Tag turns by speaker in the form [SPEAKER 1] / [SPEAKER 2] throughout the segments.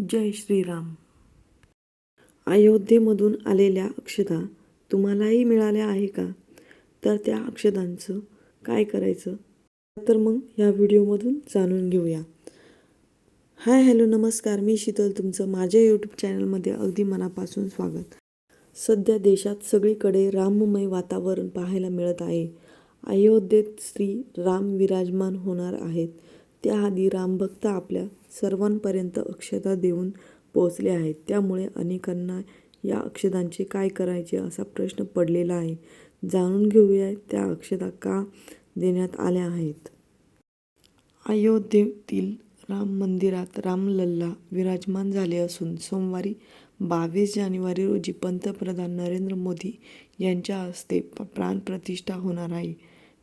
[SPEAKER 1] जय श्रीराम. अयोध्येमधून आलेल्या अक्षदा तुम्हालाही मिळाल्या आहे का? तर त्या अक्षदांचं काय करायचं? तर मग ह्या व्हिडिओमधून जाणून घेऊया. हाय हॅलो नमस्कार. मी शीतल तुमचं माझ्या यूट्यूब चॅनलमध्ये अगदी मनापासून स्वागत. सध्या देशात सगळीकडे राममय वातावरण पाहायला मिळत आहे. अयोध्येत श्री राम विराजमान होणार आहेत. त्याआधी रामभक्त आपल्या सर्वांपर्यंत अक्षता देऊन पोहोचले आहेत. त्यामुळे अनेकांना या अक्षतांचे काय करायचे असा प्रश्न पडलेला आहे. जाणून घेऊया त्या अक्षता का देण्यात आल्या आहेत. अयोध्येतील राम मंदिरात रामलल्ला विराजमान झाले असून सोमवारी बावीस जानेवारी रोजी पंतप्रधान नरेंद्र मोदी यांच्या हस्ते प्राणप्रतिष्ठा होणार आहे.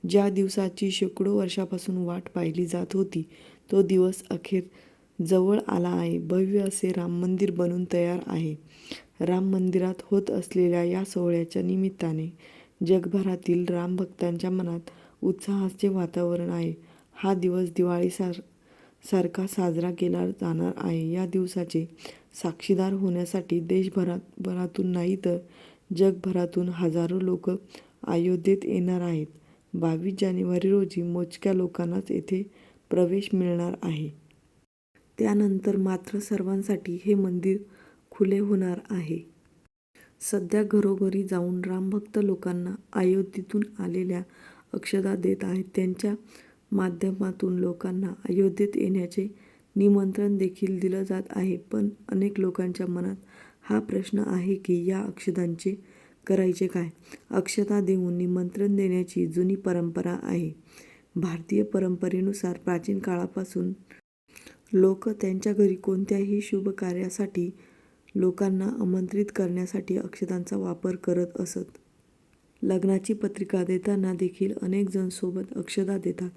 [SPEAKER 1] ज्या दिवसाची शेकडो वर्षापासून वाट पाहिली जात होती तो दिवस अखेर जवळ आला आहे. भव्य असे राम मंदिर बनून तयार आहे. राम मंदिरात होत असलेल्या या सोहळ्याच्या निमित्ताने जगभरातील राम भक्तांच्या मनात उत्साहाचे वातावरण आहे. हा दिवस दिवाळीसार सारखा साजरा केला जाणार आहे. या दिवसाचे साक्षीदार होण्यासाठी देशभरात भरातून नाही तर जगभरातून हजारो लोक अयोध्येत येणार आहेत. बावीस जानेवारी रोजी मोजक्या लोकांनाच येथे प्रवेश मिळणार आहे. त्यानंतर मात्र सर्वांसाठी हे मंदिर खुले होणार आहे. सध्या घरोघरी जाऊन रामभक्त लोकांना अयोध्येतून आलेल्या अक्षदा देत आहेत. त्यांच्या माध्यमातून लोकांना अयोध्येत येण्याचे निमंत्रण देखील दिलं जात आहे. पण अनेक लोकांच्या मनात हा प्रश्न आहे की या अक्षदांचे करायचे काय? अक्षता देऊन निमंत्रण देण्याची जुनी परंपरा आहे. भारतीय परंपरेनुसार प्राचीन काळापासून लोक त्यांच्या घरी कोणत्याही शुभ कार्यासाठी लोकांना आमंत्रित करण्यासाठी अक्षतांचा वापर करत असत. लग्नाची पत्रिका देताना देखील अनेक जण सोबत अक्षता देतात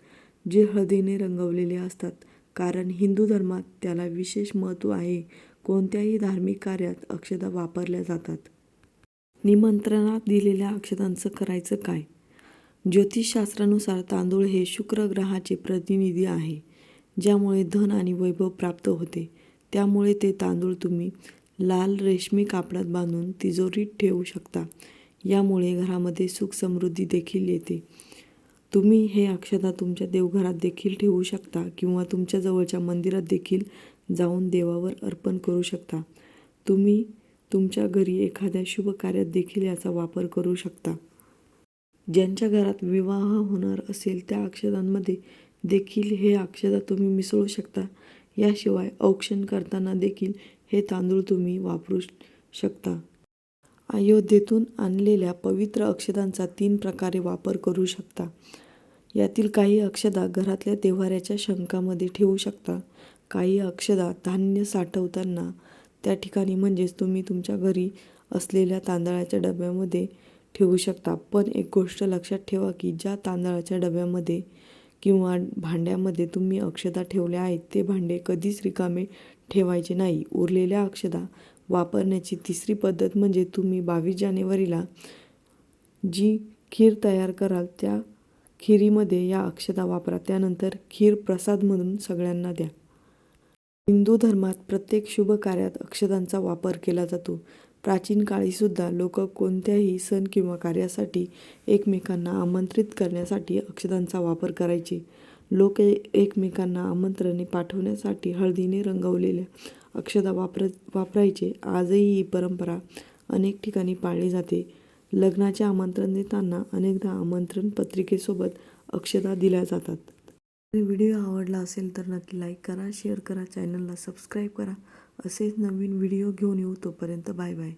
[SPEAKER 1] जे हळदीने रंगवलेले असतात. कारण हिंदू धर्मात त्याला विशेष महत्त्व आहे. कोणत्याही धार्मिक कार्यात अक्षता वापरल्या जातात. निमंत्रणात दिलेल्या अक्षतांचं करायचं काय? ज्योतिषशास्त्रानुसार तांदूळ हे शुक्र ग्रहाचे प्रतिनिधी आहे ज्यामुळे धन आणि वैभव प्राप्त होते. त्यामुळे ते तांदूळ तुम्ही लाल रेशमी कापडात बांधून तिजोरीत ठेवू शकता. यामुळे घरामध्ये सुख समृद्धी देखील येते. तुम्ही हे अक्षता तुमच्या देवघरात देखील ठेवू शकता किंवा तुमच्या जवळच्या मंदिरात देखील जाऊन देवावर अर्पण करू शकता. तुम्ही तुमच्या घरी एखाद्या शुभ कार्यात देखील याचा वापर करू शकता. ज्यांच्या घरात विवाह होणार असेल त्या अक्षतांमध्ये देखील हे अक्षता तुम्ही मिसळू शकता. याशिवाय औक्षण करताना देखील हे तांदूळ तुम्ही वापरू शकता. अयोध्येतून आणलेल्या पवित्र अक्षतांचा तीन प्रकारे वापर करू शकता. यातील काही अक्षदा घरातल्या देव्हाऱ्याच्या शंकामध्ये ठेवू शकता. काही अक्षदा धान्य साठवताना त्या ठिकाणी म्हणजेच तुम्ही तुमच्या घरी असलेल्या तांदळाच्या डब्यामध्ये ठेवू शकता. पण एक गोष्ट लक्षात ठेवा की ज्या तांदळाच्या डब्यामध्ये किंवा भांड्यामध्ये तुम्ही अक्षदा ठेवल्या आहेत ते भांडे कधीच रिकामे ठेवायचे नाही. उरलेल्या अक्षदा वापरण्याची तिसरी पद्धत म्हणजे तुम्ही बावीस जानेवारीला जी खीर तयार कराल त्या खिरीमध्ये या अक्षता वापरा. त्यानंतर खीर प्रसाद म्हणून सगळ्यांना द्या. हिंदू धर्मात प्रत्येक शुभ कार्यात अक्षतांचा वापर केला जातो. प्राचीन काळीसुद्धा लोक कोणत्याही सण किंवा कार्यासाठी एकमेकांना आमंत्रित करण्यासाठी अक्षतांचा वापर करायचे. लोक एकमेकांना आमंत्रणे पाठवण्यासाठी हळदीने रंगवलेल्या अक्षता वापर वापरायचे. आजही ही परंपरा अनेक ठिकाणी पाळली जाते. लग्नाचे आमंत्रण देताना अनेकदा आमंत्रण पत्रिकेसोबत अक्षता दिल्या जातात. व्हिडिओ आवडला असेल तर नक्की लाईक करा शेअर करा चॅनलला सबस्क्राईब करा. असेच नवीन व्हिडिओ घेऊन येऊ तोपर्यंत बाय बाय.